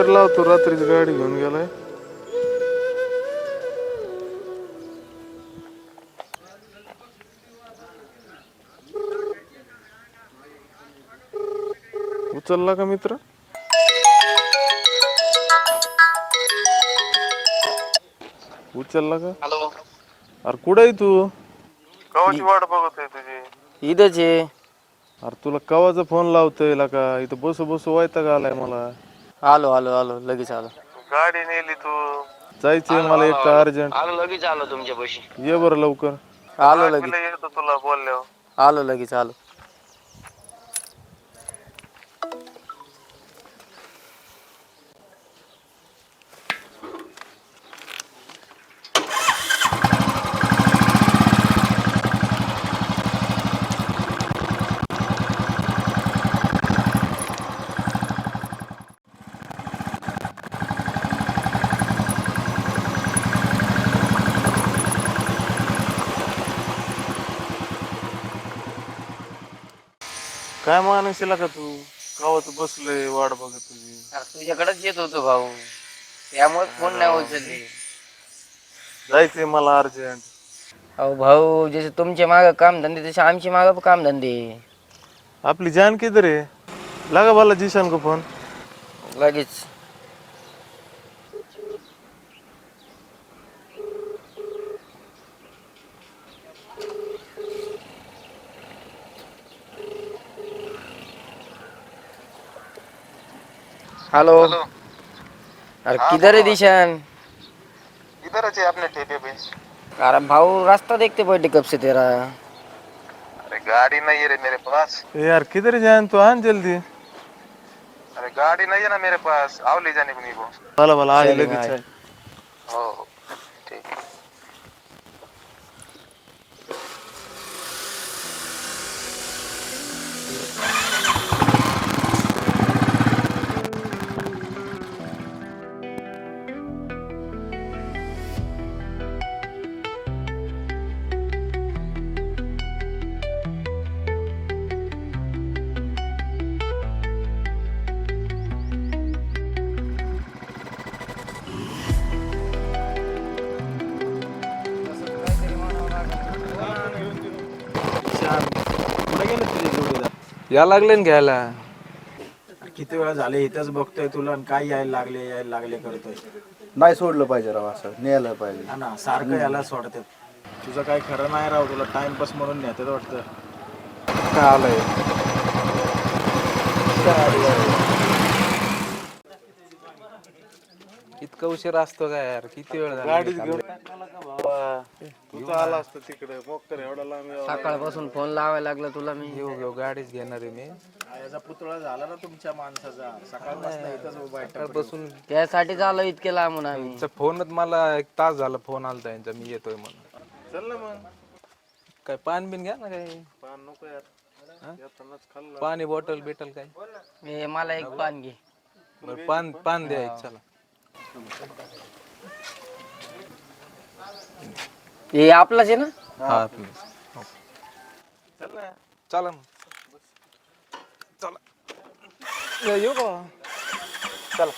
कोणतरी लावतो रात्रीच गाडी घेऊन गेलाय. उचलला का मित्र? उचलला का? हॅलो. अरे कुठे आहे तू? कवाची वाट बघत आहे तुझी. इथंच आहे. अरे तुला कवाचा फोन लावतोय का? इथं बसू बसू वैताग आलाय मला. आलो आलो आलो लगेच आलो. गाडी नेली तू. जायचंय मला एक अर्जंट. आलो लगेच आलो तुमच्या पैसे ये बरं लवकर. आलो लगेच. येतो तुला बोलल्यावर. आलो लगेच आलो. मानशीला का तू? गावात बसलोय वाट बघत तुझी तुझ्याकडेच येत होतो भाऊ. त्यामुळे फोन नाही उचलले. जायचंय मला अर्जंट. अहो भाऊ जसे तुमचे माग काम धंदे तसे आमचे माग काम धंदे आपली जान किधर आहे लागा मला जिशान को फोन. लगेच. हेलो. अरे किधर है दिशान? इधर है अपने ठेके पे. अरे भाऊ रास्ता देखते बैठे कब से तेरा. अरे गाड़ी नहीं है रे मेरे पास. ए यार किधर जान तू? आन जल्दी. अरे गाड़ी नहीं है ना मेरे पास. आओ ले जाने को मेरे को. भला भला आहे चल, लगेच आहे. या लागले ना घ्यायला. किती वेळा झाले इथंच बघतोय तुला आणि काय यायला लागले यायला लागले करतोय. नाही सोडलं पाहिजे राव असं न्यायला पाहिजे. हा ना सारखं याला सोडतात. तुझं काय खरं नाही राव तुला टाइमपास म्हणून नेतात वाटतं. काय आलंय? इतका उशीर असतो काय यार? किती वेळ झाला? गाडीच घेऊन तुझं आला असतं तिकडे. मोकर एवढा लांब यावं. सकाळपासून फोन लावायला लागला तुला मी. येऊ घेऊ गाडीच घेणार आहे मी. याचा पुतळा झाला ना तुमच्या माणसाचा. सकाळपासून इथंच उभा आहे टपरीवर. बसून त्यासाठीच आलो इतके लांबून आम्ही. त्यांचा फोनच मला एक तास झाला फोन आलता यांचा. मी येतोय म्हणून. चल ना मग. काय पान बिन घ्या ना काय पान नको यार. येतानाच खाल्लं. पाणी बॉटल बिटल काय मला एक पान घे. बरं पान पान द्या एक चला. हे आपलाच आहे ना? हा. चला मग. चला. येऊ का चला.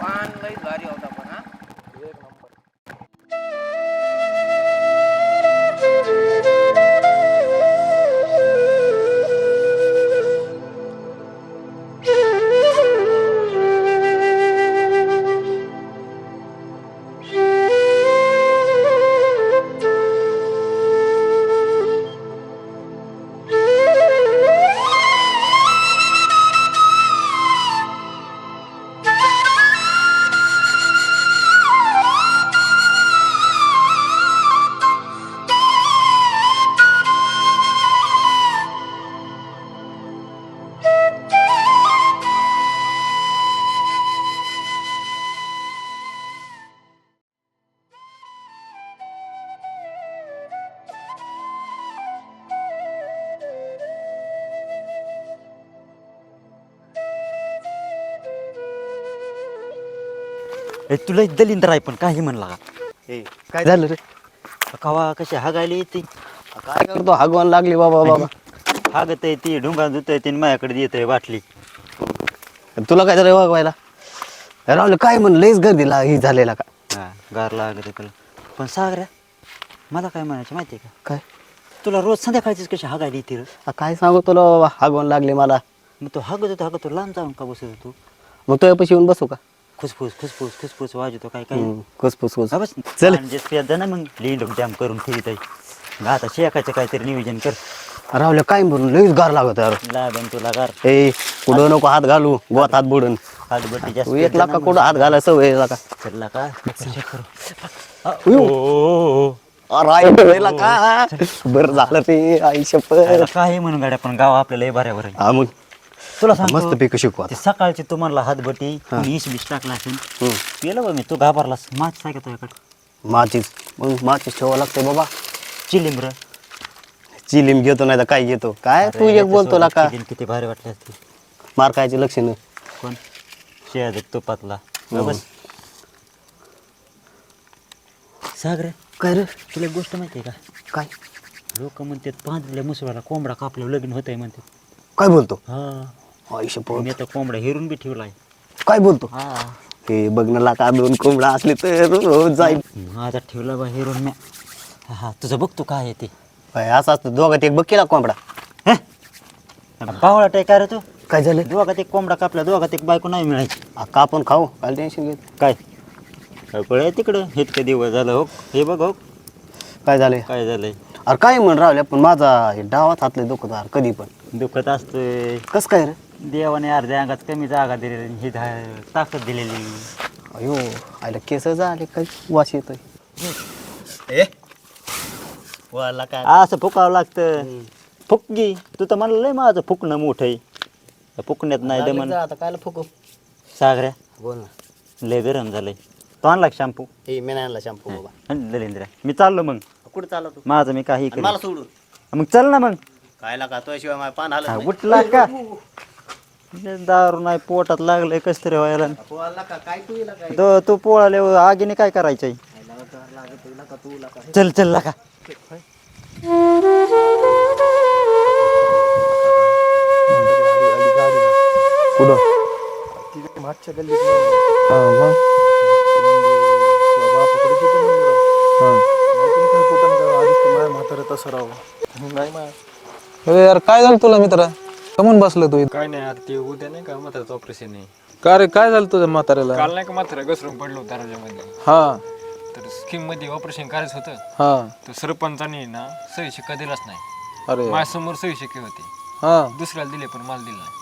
पान लई भारी होता पण. ए तुला दलिंदर आहे पण काही म्हणला का? ए काय झालं रे? कवा कशी हागायला येते काय करतो? हागवान लागली बाबा बाबा. हागत आहे ती ढुंगा धुत आहे माझ्याकडे येत आहे बाटली. तुला काय झालं वागवायला? राहुल काय म्हण लईच गर्दीला ही झालेला का? हा गार लागत आहे तुला. पण सागऱ्या मला काय म्हणायचं माहिती आहे का? काय? तुला रोज संध्याकाळचीच कशी हागायला येते रे? आ, काय सांगू तुला बाबा? हागवान लागली मला. मग तू हागत होतो हागत होतो लांब जाऊन का बसत होतो? मग तुझ्या पैसे येऊन बसू का? खुसफुस खुसफुस खुसफुस वाजवतो काय काय? खुसफुस खुस हा बस चल. चल ना मग. लिंड जाम करून ठेवीत आहे. आता शेकाचं काहीतरी नियोजन कर. राहुल काय म्हणून लईच गार लागत यार. लागन तुला गार. ए कुठं नको हात घालू गोत हात बुडून. हातबट्टी तू जास्त एक लाख कुठं हात घालाय सवय का चल का राहिला का बरं झालं रे आई शपथ. काय म्हणून गाड्या पण गाव आपल्याला लय बऱ्यावर आहे हा मग. तुला सांगतो मस्त पैकी शिकवा ते सकाळची तुम्हाला हातबटी वीस बीस टाकला असेल. केलं बा मी तू घाबरलास. माच का तुझ्याकडे माचीच मग माचीच ठेवावं लागते बाबा. चिलिंबर चिलीम घेतो नाही तर काय घेतो? काय? तू एक बोलतो ला का किती भारी वाटले असते. मार खायचे लक्षण. कोण? शेळ्या तुपातला बस. सागर काय रे? तुला एक गोष्ट माहिती आहे का? काय? लोक म्हणतात पांढऱ्या मुसळाला कोंबडा कापल्यावर लग्न होत आहे म्हणतात. काय बोलतो? हा. मी आता कोंबडा हेरून बी ठेवलाय काय बोलतो? हा. हे बघण्याला का दोन कोंबडा असले तर रोज जाईल. माझा ठेवला बा हेरून म्या. हा हा तुझं बघतो काय आहे ते. काय असं असतं. दोघात एक बघ केला कोंबडा. हे? बावळा टाय काय रे तू? काय झालं? दोघात एक कोंबडा कापला दोघात एक बायको नाही मिळायची. आ, का आपण खाऊ? काय टेन्शन घेत. काय? कळ तिकडं? इतकं दिवस झालं हो. हे बघ हो. काय झालंय? काय झालंय? अरे काय म्हण रावले पण माझा हे डावात हातले दुखत अरे कधी पण. दुखत असतंय. कस काय रे? देवाने अर्ध्या अंगात कमी जागा दिलेली ही धा- ताकद दिलेली अयो आयला केस झाले काय वास येतोय. असं फुकावं लागतं. फुकगी तू तर म्हणलं लय माझं फुकणं मोठं आहे. फुकण्यात नाही दमन आता काय फुकू? सागऱ्या बोल ना. लय गरम झालंय. तो आणला शॅम्पू? हे मी नाही आणला शॅम्पू बाबा. ललेंद्र मी चाललो मग. कुठे चालला तू? माझं मी काही आणि मला. सोडून. मग चल ना मग. काय लागा तो शिवाय माझ्या पान हालत उठला का? दारू नाही पोटात लागलंय कस तरी व्हायला. काय तू येला काय तो तू पोळाले आगीने काय करायचंय? चल चल का कुठं? मागच्या गल्लीत बापाकडे किती मंदिर आहे. माहिती नाही काय कुठं काय आधीच ते माझ्या म्हातारं तसं राहावं नाही. मा अरे यार काय झालं तुला मित्रा? कमून बसलं तू इथं? काय नाही आता ते उद्या नाही का म्हातारचं ऑपरेशन आहे. का रे काय झालं तुझ्या म्हाताऱ्याला? काल नाही का मात्र घसरून पडलो दरवाजामध्ये. हा. तर स्कीममध्ये ऑपरेशन करायचं होतं. हा. तर सरपंचाने ना सही शिक्का दिलाच नाही. अरे. माझ्यासमोर सही शिक्के होते. हा. दुसऱ्याला दिले पण मला दिला नाही.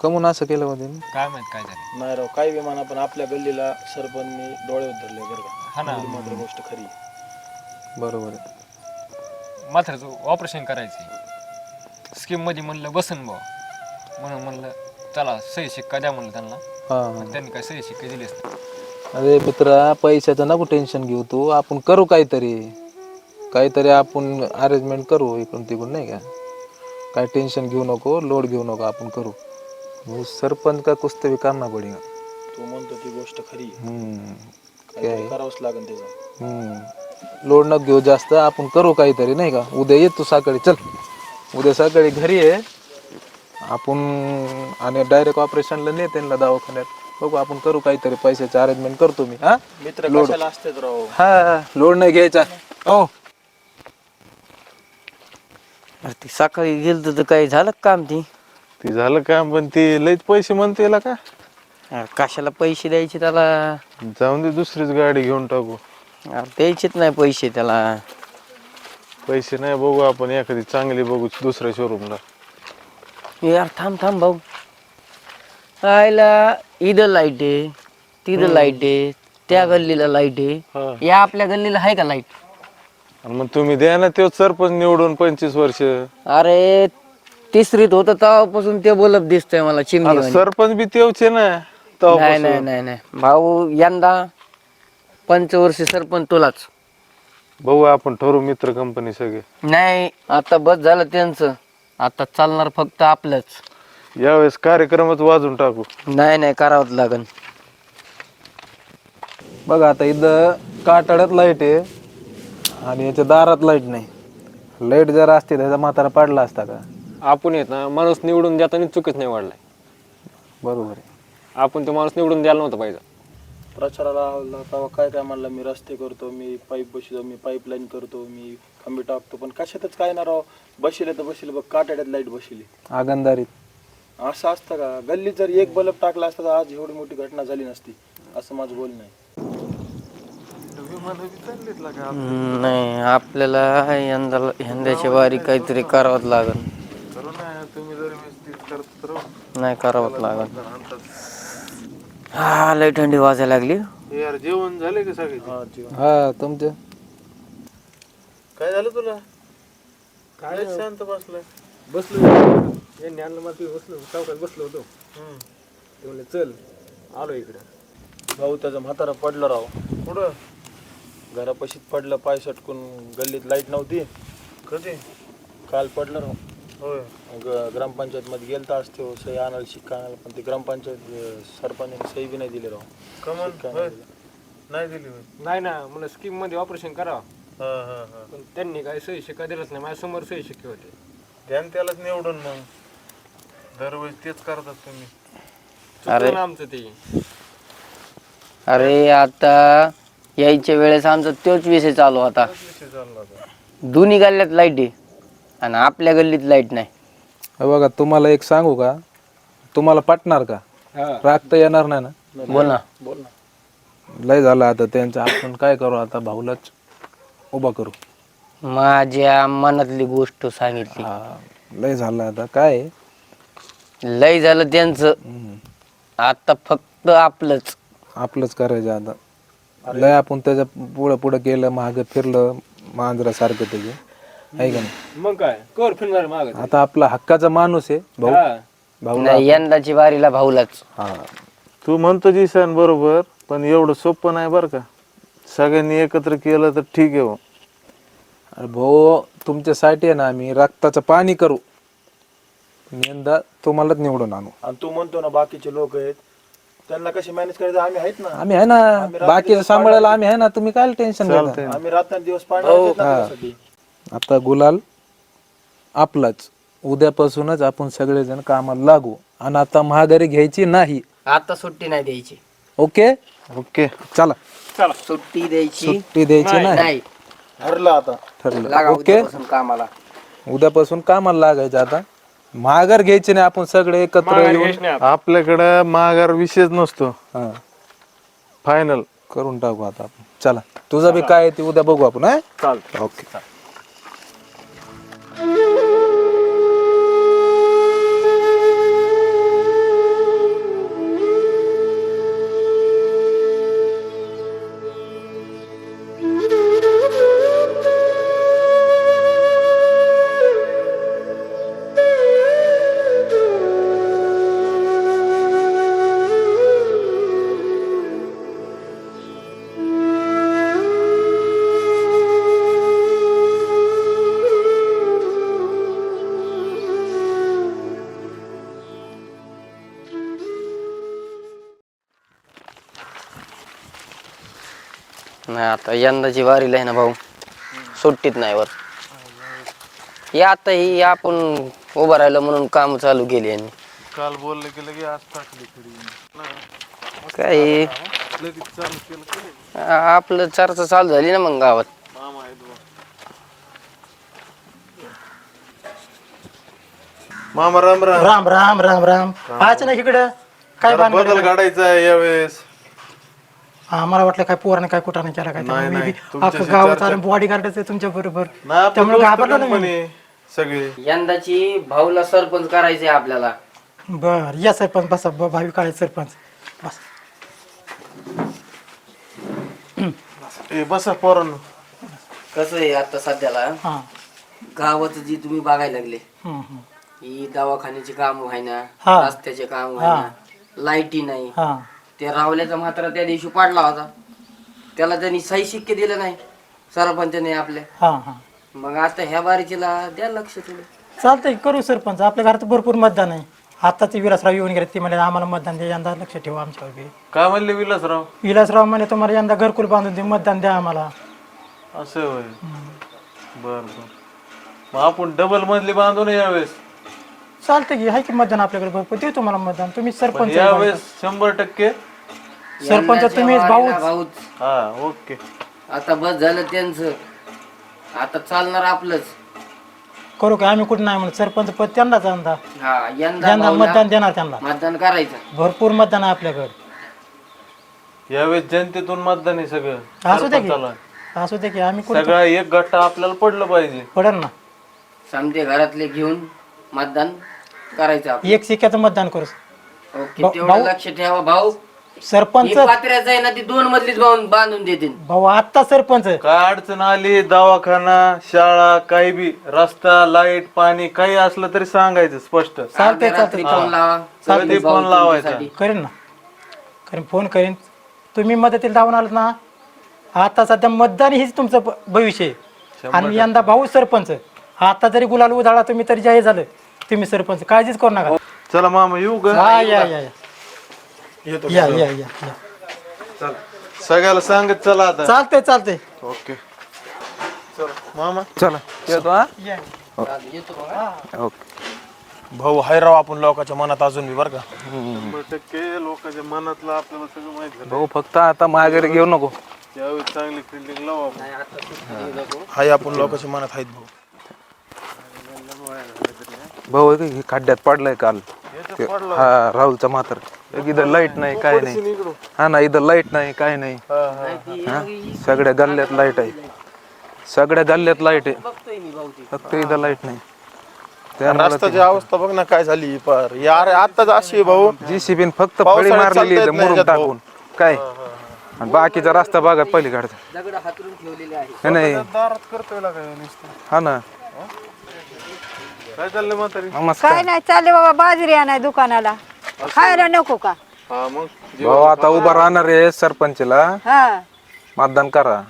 कमून असं केलं होते काय माहीत काय झालं. नाही राव काय विमान पण आपल्या गल्लीला सरपंचनी डोळे उतरले बरं का. हा ना. मात्र गोष्ट खरी. बरोबर आहे. मात्राचं ऑपरेशन करायचे स्कीम मध्ये म्हणलं बसन भाऊ. म्हणून म्हणलं चला सही शिक्का द्या म्हणलं त्यांना. हा पण त्यांनी काय सही शिक्के दिलेच नाही अरे मित्रा पैशाचं नको टेन्शन घेऊ तू. आपण करू काहीतरी. काहीतरी आपण अरेंजमेंट करू इकडून तिकडून नाही का? काय टेन्शन घेऊ नको लोड घेऊ नको आपण करू. वो सरपंच का कुछ तो भी करना पडेगा तू म्हणतो ती गोष्ट खरी. आहे. हम्म. काहीतरी करावंच लागेल त्याचं. हम्म. लोड नको घेऊ जास्त आपण करू काहीतरी नाही का? उद्या ये तू सकाळी चल. उद्या सकाळी घरी ये आपण आणि डायरेक्ट ऑपरेशनला ने त्यांना दवाखान्यात. बघू आपण करू काहीतरी पैशाचं अरेंजमेंट करतो मी हा? मित्र लोड. असतेच राव? हा लोड नाही घ्यायचा. हो. अरे ती सकाळी गेलं तर काही झालं का काम ती? ते झालं काम पण ते लईच पैसे म्हणते याला का? अरे कशाला पैसे द्यायचे त्याला? जाऊन दे दुसरीच गाडी घेऊन टाकू. अरे द्यायचेच नाही पैसे त्याला. पैसे नाही बघू आपण एखादी चांगली बघू दुसऱ्या शोरूमला यार थांब थांब भाऊ. आयला इथं लाइट आहे तिथं लाइट आहे त्या गल्लीला लाइट हा. आहे या आपल्या गल्लीला आहे का लाइट आणि मग तुम्ही द्या ना तो सरपंच निवडून पंचवीस वर्ष. अरे तिसरीत होतं तेव्हापासून ते बोलत दिसतंय मला चिमणी सरपंच बी तेवचे ना नाही तेव्हापासून. नाही नाही नाही. भाऊ यंदा पंचवर्षी सरपंच तुलाच. बघू आपण ठरवू मित्र कंपनी सगळे. नाही आता बस झालं त्यांचं. आता चालणार फक्त आपलंच. यावेळेस कार्यक्रमच वाजून टाकू. नाही नाही करावंच लागन. बघा आता इथं काटाड्यात लाइट आहे आणि याच्या दारात लाइट नाही. लाइट जर असते त्याचा म्हातारा पाडला असता का? आपण येत ना माणूस निवडून देताना चुकीच नाही वाढलाय. बरोबर आहे. आपण तो माणूस निवडून द्यायला नव्हता पाहिजे. प्रचाराला आला तेव्हा काय काय म्हणलं मी रस्ते करतो मी पाईप बसतो मी पाईपलाईन करतो मी खंबी टाकतो. पण कशातच काय ना राव. बसले तर बसले बघ काटाड्यात लाइट बसली. आगंदारीत. असं असतं का? गल्लीत जर एक बल्ब टाकला असता तर आज एवढी मोठी घटना झाली नसती असं माझं बोलणं आहे. नाही आपल्याला यंदा यंदाच्या वारी काहीतरी करावंच लागल. करू ना तुम्ही जर व्यवस्थित करत राहू. नाही करावंच लागल. हा लय थंडी वाजायला लागली. यार जेवण झाले का सगळे? हा तुमचं? काय झालं तुला? काय शांत बसलाय? बसलो. यांनी आणलं मला तुम्ही बसलो. चौकात बसलो होतो. ते म्हणले चल आलो इकडे. भाऊ त्याचा म्हातारा पडलं राव. पुढं घरापाशीच पडलं पाय सटकून. गल्लीत लाइट नव्हती. कधी? काल पडलं राव. होय. ग- ग्रामपंचायतमध्ये गेलता असते हो सही आणायला शिक्का आणायला पण ते ग्रामपंचायत सरपंचाने सही बी नाही दिली राव. कमन शिक्का होय. नाही दिला. नाही दिली होय. नाही ना मला स्कीममध्ये ऑपरेशन करावं. हा हा हा. पण त्यांनी काही सही शिक्का दिलाच नाही. माझ्यासमोर सही शिक्के होते. ध्यान त्यालाच निवडून मग. दरवेळेस तेच करतात तुम्ही. अरे. चुकलं ना आमचं ते. अरे आता यायच्या वेळेस आमचा तोच विषय चालू होता. विषय चालला होता. दोन्ही गल्ल्यात लाइट आहे. आणि आपल्या गल्लीत लाइट नाही. हे बघा तुम्हाला एक सांगू का? तुम्हाला पटणार का? राग तर येणार नाही ना? बोल ना. बोल ना. लय झालं आता त्यांचं. आपण काय करू आता? भाऊलाच उभा करू. माझ्या मनातली गोष्ट सांगितली. हा लय झालं आता. काय? आहे? लय झालं त्यांचं. हम्म. आता फक्त आपलंच. आपलंच करायचं आता. लय आपण त्याच्या पुढं पुढं केलं मागं फिरलं मांजरासारखं त्याचे. आहे का नाही? मग काय? कर फिरणार माग आता आपला हक्काचा माणूस आहे भाऊ. भाऊ नाही यंदाची वारीला भाऊलाच. हा. तू म्हणतो जिसान बरोबर पण एवढं सोपं नाही बरं का. सगळ्यांनी एकत्र केलं तर ठीक आहे हो. अरे भाऊ तुमच्यासाठी आहे ना आम्ही रक्ताचं पाणी करू. पण यंदा तुम्हालाच निवडून आणू. आणि तू म्हणतो ना बाकीचे लोक आहेत त्यांना कसे मॅनेज करायचं? आम्ही आहेत ना. आम्ही आहे ना बाकीचं सांभाळायला आम्ही आहे ना तुम्ही काय टेन्शन घेता? आम्ही पाणी देत ना त्याच्यासाठी. आता गुलाल आपलाच. उद्यापासूनच आपण सगळेजण कामाला लागू. आणि आता महागारी घ्यायची नाही. आता सुट्टी नाही द्यायची. ओके? ओके. चला. सुट्टी द्यायची? सुट्टी द्यायची नाही नाही. ठरलं आता. ठरलं. लागा ओके? उद्यापासून कामाला. उद्यापासून कामाला लागायचं आता. महागार घ्यायची नाही आपण सगळे एकत्र येऊन. आपल्याकडं माघार विषयच नसतो. हा, फायनल करून टाकू आता आपण. चला. तुझं बी काय आहे ते उद्या बघू आपण हा? चालतं ओके. आता यंदाची वारीला आहे ना भाऊ. सुट्टीत नाही वर हे आता ही आपण उभं राहिलं म्हणून काम चालू केली यांनी. काल बोलले की लगे आज टाकली खडी. काय लगेच चालू केलं की आपलं चर्चा चालू झाली ना मग गावात. मामा राम राम. राम राम राम राम. पाहायचं ना इकडं. काय जरा बांधलं बदल काढायचा आहे यावेळेस. मला वाटलं काय पोराने काय कुठाने केला काय नाही, नाही. तुमच्याशी अख्खं गावात चर्चा- आलं बॉडी गार्डच आहे तुमच्या बरोबर. नाही आपण त्यामुळे दोस्त घाबरलो ना मी. company सगळे. यंदाची भाऊला सरपंच करायचंय आपल्याला. बर या सरपंच बसा ब- भावी काळे सरपंच. बस. ए बसा पोरांनो. कसं आहे आता सध्याला? हा. गावात जी तुम्ही बघायला लागले हम्म, हम्म. ही दवाखान्याची काम व्हायना हा. रस्त्याचे काम व्हायना लाईटी नाही. हा. ते रावल्याचा मात्र त्या दिवशी पाडला होता. त्याला त्यांनी सही शिक्के दिले नाही सरपंचाने आपल्या हा हा. मग आता ह्या बारीचीला द्या लक्ष थोडं. चालतंय करू सरपंच. आपल्या घरात भरपूर मतदान आहे. आता ते विलासराव येऊन गेले ते म्हणे आम्हाला मतदान द्या यंदा लक्ष ठेवा आमच्यावर बी काय म्हणले विलासराव? विलासराव म्हणे तुम्हाला यंदा घरकुल बांधून दे मतदान द्या आम्हाला. असं होय. बर बर. मग आपण डबल मधली बांधू ना यावेळेस. चालतं की आहे की मतदान आपल्याकडे भरपूर. देऊ तुम्हाला मतदान. तुम्ही पण सरपंच आहे यावेळेस शंभर टक्के. सरपंच तुम्हीच भाऊच. भाऊच. हा ओके. आता बस झालं त्यांचं. आता चालणार आपलंच. करू का? आम्ही कुठं नाही म्हणत. सरपंच पद त्यांनाच हा यंदा भाऊला मतदान देणार त्यांना. मतदान करायचं. भरपूर मतदान आहे आपल्याकडे. यावेळेस जनतेतून मतदान आहे सगळं. असू दे की. सरपंचाला. असू दे की. आम्ही कुठं सगळा एक गट्टा आपल्याला पडलं पाहिजे. पडेल ना. समजे घरातले घेऊन मतदान. करायचं आपण. एक सिक्क्याचं मतदान करू ओके भाऊ- तेवढं भाऊ- लक्ष ठेवा भाऊ. सरपंच पात्र्याचं आहे ना ती दोन मधलीच बांधून बांधून देतील. भाऊ आत्ता सरपंच. काय अडचण आली? दवाखाना शाळा काही बी रस्ता लाइट पाणी काही असलं तरी सांगायचं स्पष्ट. चालतंय. रात्री चालतंय फोन लावा. कधी भाऊ फोन लावायचा. करेन ना. करेन फोन करेन. तुम्ही मदतीला धावून आलात ना आता सध्या मतदान हेच तुमचं भ- भविष्य आहे. आणि यंदा भाऊ सरपंच आता जरी गुलाल उधाळा तुम्ही तरी जाहीर झालं. तुम्ही सरपंच काळजीच करू नका. चला मामा येऊ हा या या या. या या या या. सगळ्याला सांगत चला आता. चालतंय चालतंय. ओके. चला मामा. चला. येतो हा? या. भाऊ हायराव आपण लोकांच्या मनात अजून बी बरं का? शंभर टक्के लोकांच्या मनातलं आपल्याला सगळं माहीत झालं. भाऊ फक्त आता माघारी घेऊ नको. चांगली फिल्डिंग लावू आपण. हाय आपण लोकांच्या मनात आहेत भाऊ. भाऊ हे हे खड्ड्यात पडलाय काल. ते- हा राहुलचा म्हातार. इथं लाइट नाही काय नाही. हा ना इथं लाइट नाही काय नाही. हा? सगळ्या गल्ल्यात लाइट आहे. सगळ्या गल्ल्यात लाइट आहे. फक्त इथं लाइट नाही. रस्त्याची अवस्था बघ ना काय झाली पार. यार आताच अशी आहे भाऊ. जीसीबीन फक्त फळी पावसाळ्यात मारलेली चालता येत नाही मुरुम याच्यात. टाकून. काय? आणि बाकीचा रस्ता बघत पलीकडचा. दगड हातरून ठेवलेले आहे नाही दारात करतोय ना काय नुसतं? हा ना. काय चाललंय म्हातारी? नमस्कार. काय नाही चालले बाबा बाजरी आणाय दुकानाला. खायला नको का? हा मग भाऊ आता उभा राहणार आहे सरपंचला. हा. मतदान करा.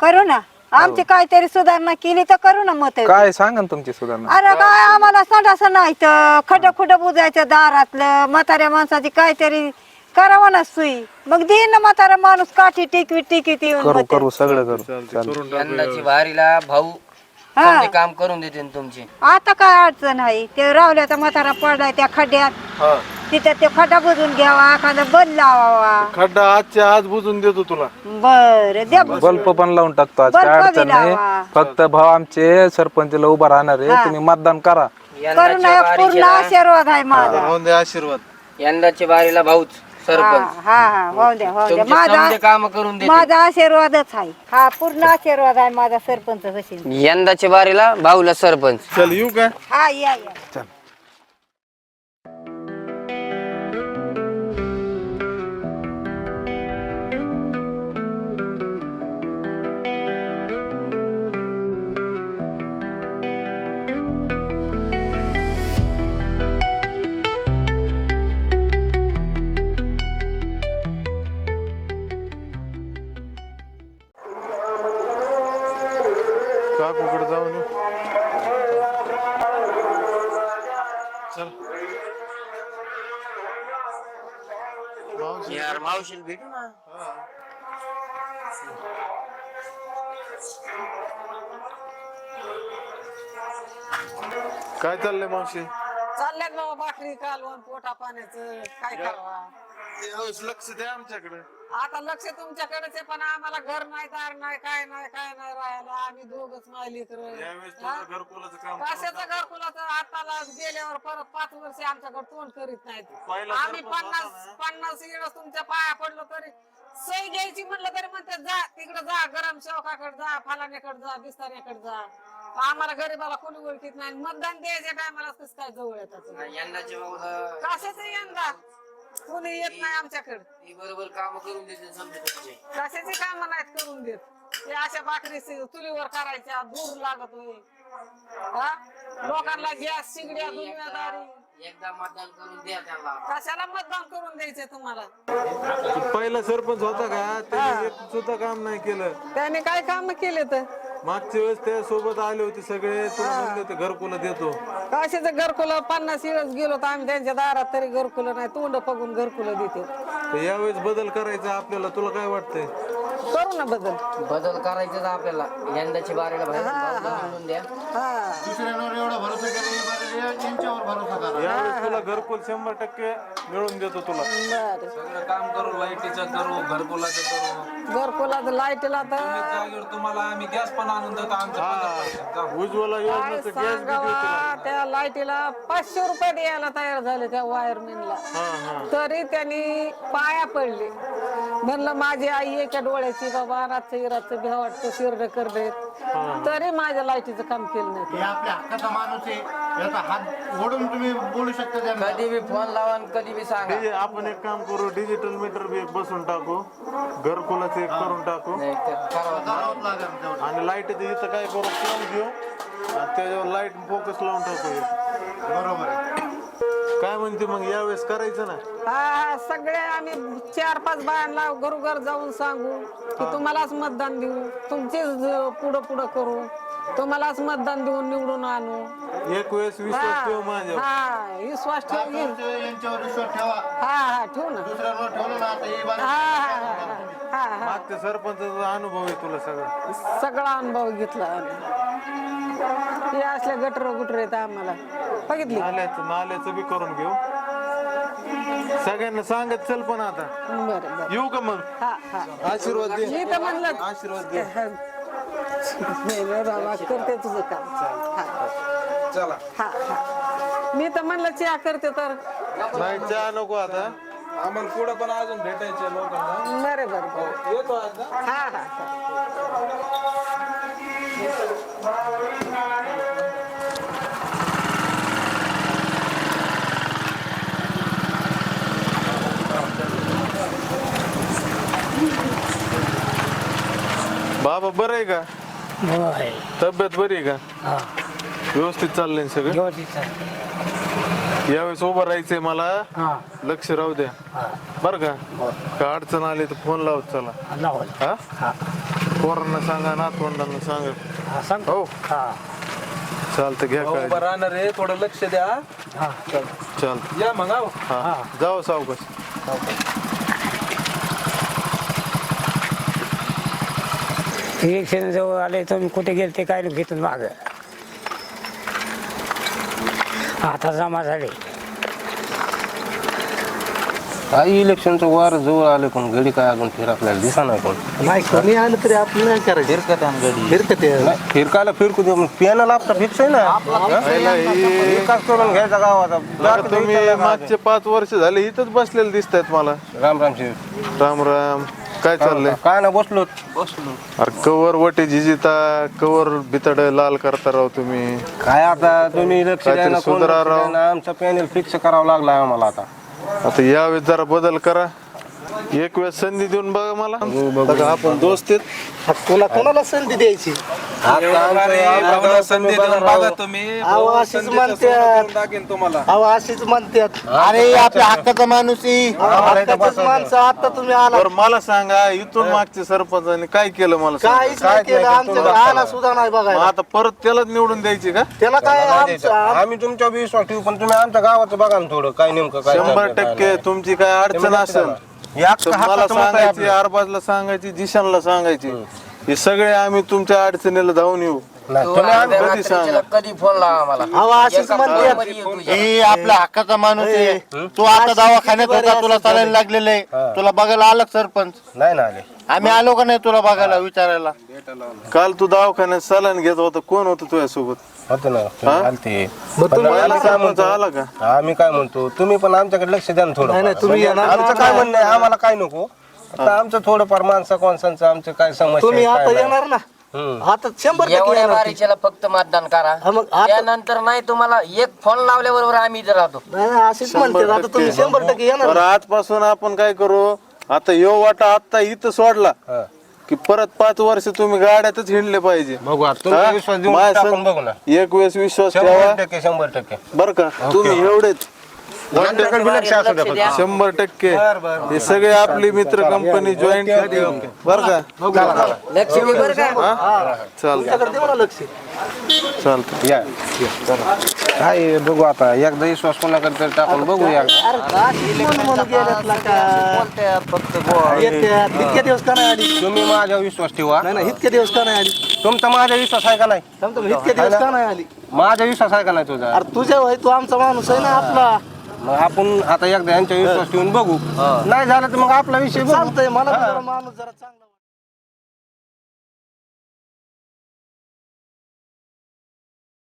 करू ना. आमची काहीतरी सुधारणा केली तर करू ना मत काय सांगा ना तुमची सुधारणा? अरे काय आम्हाला संडास नाही तर खड्ड खुड बुजायचं दारातलं. म्हाताऱ्या माणसाची काहीतरी करावं ना सुई. मग देईन ना म्हातारा माणूस काठी टिकवी टिकीत येऊन करू सगळं करू. चालेल. यंदाची वारीला भाऊ हा. समजे काम करून देतील तुमची. आता काय अडचण आहे? ते रावल्याचा म्हातारा पडलाय त्या खड्ड्यात. तिथं ते खड्डा बुजून घ्यावा एखादा बंद लावावा. खड्डा आजच्या आज बुजून देतो तुला. बर द्या बुजून. बल्ब पण लावून टाकतो आज. बल्ब काय बी अडचण नाही. लावा. फक्त भाऊ आमचे सरपंचला उभा राहणार आहे. तुम्ही मतदान करा. पूर्ण वारीला आशीर्वाद आहे माझा. राहून दे आशीर्वाद. यंदाच्या वारीला भाऊच. सरपंच. हा हा द्या द्या. माझा समजे काम करून देतील माझा आशीर्वादच आहे. हा पूर्ण आशीर्वाद आहे माझा सरपंच कशी यंदाच्या वारीला भाऊला सरपंच. चल येऊ का? हा या काय चाललंय मावशी? चालल्यात बाबा भाकरी कालवण पोटा पाण्याचं. काय करावा? यावेळेस लक्ष द्या आमच्याकडे. आता लक्ष तुमच्याकडेच आहे पण आम्हाला घर नाही दार नाही काय नाही काय नाही राहायला. आम्ही दोघच मायली यावेळेस तुझं घरकुलाचं काम कशाचं घरकुलाचं? आताला गेल्यावर परत पाच वर्ष आमच्याकडे तोंड करीत नाहीत. पहिला आम्ही होता पन्नास पन्नास वेळेस तुमच्या पाया पडलो तरी सही घ्यायची म्हणलं तरी म्हणते जा तिकडे जा गरम सेवकाकडे जा फलाण्याकडे जा बिस्ताऱ्याकडे जा. आम्हाला गरीबाला कोणी ओळखीत नाही. मतदान द्यायच्या टायमाला कसं काय जवळ येतात. भाऊला कशाचं यंदा? कोणी येत नाही आमच्याकडे. ती बरोबर काम करून देतील समजे तुमचे. कशाची काम नाहीत करून देत? ते अशा भाकरी सि- चुलीवर करायच्या दूर लागत होय हा? लोकांना गॅस शिगड्या दुनियादारी. एकदा मतदान करून द्या त्यांना. कशाला मतदान करून द्यायचंय तुम्हाला? पहिला सरपंच होता का? त्याने एक सुद्धा काम नाही केलं. त्याने काय काम केले तर मागच्या वेळेस त्या सोबत आले होते सगळे. तुला म्हणले होते घरकुल देतो. कशाचं घरकुल? पन्नास वेळेस गेलो तर आम्ही. त्यांच्या दारात तरी घरकुल नाही. तोंड बघून घरकुल देते. तर यावेळेस बदल करायचा आपल्याला. तुला काय वाटतंय? करू ना बदल. बदल करायचं आपल्याला. यंदाची बारीला बाहेर म्हणून द्या. हा. दुसऱ्यांवर एवढा भरोसा केला यांच्यावर भरोसा करा. यावेळेस तुला घरकुल शंभर टक्के मिळून देतो तुला. बर. सगळं काम करू लाईटीचं करू घरकुलाचं करू. घरकुलात लाईटला तर जागेवर तुम्हाला आम्ही गॅस पण आणून देतो आमच्या उज्ज्वला काय योजनेचं गॅस बी देऊ तुला. सांगावा त्या लाईटीला पाचशे रुपये द्यायला तयार झाले त्या वायरमॅनला. तरी त्यांनी पाया पडले. म्हणलं माझी आई एका डोळ्याची बाबा रातचं इराचं भ्या वाटतं शिरड करते तरी माझ्या लाईटीचं काम केलं नाही. हे आपल्या हक्काचा माणूस आहे याचा हात ओढून तुम्ही बोलू शकता त्यांना कधी बी फोन लावा आणि कधी बी सांगा. डिजि- आपण एक काम करू डिजिटल मीटर बी एक बसून टाकू. घरकुलाचं एक करून टाकू. नाही तर करावं करावंच लागेल. तेवढं. आणि लाइट इथं काय करू फोन घेऊ. आणि त्याच्यावर लाइट फोकस लावून टाकू. बरोबर आहे. काय म्हणते मग यावेळेस करायचं ना? हा सगळे आम्ही चार पाच बायांना घरोघर जाऊन सांगू की तुम्हालाच मतदान देऊ. तुमचेच पुढं पुढं करू. तुम्हालाच मतदान देऊन निवडून आणू. एक वेळेस विश्वास ठेव माझ्या हा विश्वास ठेव घे. यांच्यावर विश्वास ठेवा. हा हा ठेवू ना. दुसऱ्यांवर ठेवलं ना आता ही हा हा हा हा. मागच्या सरपंचाचा अनुभव आहे तुला सगळं. सगळा अनुभव घेतला आम्ही. हे असल्या गटर गुटर येत आम्हाला. बघितली? नाल्याचं नाल्याचं बी करून घेऊ. सगळ्यांना सांगत चल पण आता. बरं बरं. येऊ का मग? हा हा. आशीर्वाद दे. मी तर म्हणलं आशीर्वाद दे. नाही बाबा करते तुझं काम. हा. चला. हा हा. मी तर म्हणलं चहा करते तर. नाही चहा नको आता. आम्हाला पुढं पण अजून भेटायचे लोकांना. बरं बरं बरं. येतो आज ना. हा हा. बरं आहे का? तब्येत बरी आहे का? व्यवस्थित चाललंय ना सगळं? यावेळेस उभं राहायचंय मला. लक्ष राहू द्या. बर का? काय अडचण आली तर फोन लावत चला. हा? पोरांना सांगा नातवंडांना सांगा. हो चालतं घ्या भाऊ काय उभं राहणार आहे थोडं लक्ष द्या. चालतं या मग आहो. हा. जाऊ सावकाश. इलेक्शन जवळ आले तुम्ही कुठे गेले ते काय घेतून माग. आता जमा झाले. काही इलेक्शनचं वार जवळ आलं पण गडी काय अजून फिर आपल्याला दिसा नाही पण नाही कोणी आलं तरी आपलं नाही करायचं. फिरकत फिरकत नाही, फिरकायला फिरकू दे पियाला आपला फिक्स आहे ना पहिला ही- विकास करून घ्यायचा गावाचा. आता तुम्ही मागचे पाच वर्ष झाले इथंच बसलेले दिसत आहेत मला. राम रामची. राम राम. काय चाललंय? काय ना बसलो बसलो. अरे कवर वटे झिजिता कवर बितड लाल करता राव तुम्ही. काय आता तुम्ही लक्ष काहीतरी द्या ना कोण सुधारा लक्ष द्या राव. ना, आमचं पॅनल फिक्स करावं लागला आम्हाला आता. आता यावेळेस जरा बदल करा. एक वेळेस संधी देऊन बघा मला. बघा, आपण दोस्त आहेत. तुला कोणाला संधी द्यायची? भावना संधी देऊन बघा तुम्ही. अहो, भाऊ अशीच करून टाकेन तुम्हाला. अहो अशीच म्हणतात. अरे आपल्या हक्काचा माणूस आहे. हक्काचाच माणसं आता तुम्ही आला. बरं मला सांगा इथून मागच्या सरपंचाने काय केलं मला सांगा. काहीच नाही केलं. आमच्याकडे आला सुद्धा नाही मग बघायला आता परत त्यालाच निवडून द्यायची का? त्याला काय आमचं आम्ही तुमच्या विश्वास ठेवू पण तुम्ही आमच्या गावाचं बघा ना थोडं. काय नेमकं काय शंभर चाललंय, काय टक्के तुमची काय अडचण असेल. या मला सांगायची आपलं. अरबाजला सांगायची जिशानला सांगायची हे सगळे आम्ही तुमच्या अडचणीला धावून येऊ. कधी रात्रीच्याला सांगा? कधी फोन लावा अशीच तुझ्या. हे आपल्या हक्काचा माणूस आहे. तू आता दवाखान्यात होता तुला चालायला लागलेलं आहे. तुला बघायला आलं सरपंच? नाही ना आले. आम्ही आलो का नाही तुला बघायला विचारायला? काल तू दवाखान्यात सलाईन घेत होता. कोण होतं तुझ्यासोबत? होते ना हा? आलते. आला का आम्ही काय म्हणतो तुम्ही पण आमच्याकडे लक्ष द्या ना थोडं नाही, तुम्ही म्हणजे येणार आमचं काय म्हणणं आहे आम्हाला काय नको. आता आमचं थोडंफार माणसं कोणसांचं आमचं काय समस्या तुम्ही आहे, आता काय नाही. येणार ना? हम्म. आता शंभर टक्के एवढ्या येणार ती. बारीच्याला फक्त मतदान करा. हा, मग आता त्यानंतर नाही तुम्हाला एक फोन लावल्याबरोबर आम्ही इथे राहतो. नाही, नाही, अशीच म्हणते आता तुम्ही शंभर टक्के येणार बरं आजपासून आपण काय करू? आता यो वाटा आता इथं सोडला. हा. की परत पाच वर्ष तुम्ही गाड्यातच हिंडले पाहिजे. बघू आता हा? विश्वास देऊन माझ्या आपण संग बघू ना. एक वेळेस विश्वास शंभर ठेवा. टक्के शंभर टक्के. बर का? तुम्ही एवढेच आमच्याकडे बी लक्ष असू द्या फक्त. शंभर टक्के. हे सगळे आपली मित्र कंपनी जॉईंट बर का? लक्ष्मी बरं का? हा? चालतं चालतं या. काय बघू आता. एकदा विश्वास कोणाकडे तरी टाकून बघूया इतके दिवस का नाही आली? तुम्ही माझ्या विश्वास ठेवा. नाही नाही इतके दिवस का नाही आली? तुमचा माझा विश्वास आहे का नाही? समजा इतके दिवस का नाही आली? माझा विश्वास आहे का नाही तुझा? अरे तुझ्या वय तू आमचा माणूस आहे ना आपला. मग आपण आता एकदा यांच्या विश्वास ठेवून बघू. नाही झालं तर मग आपला विषय बघू. चालतंय मला जरा माणूस जरा चांगला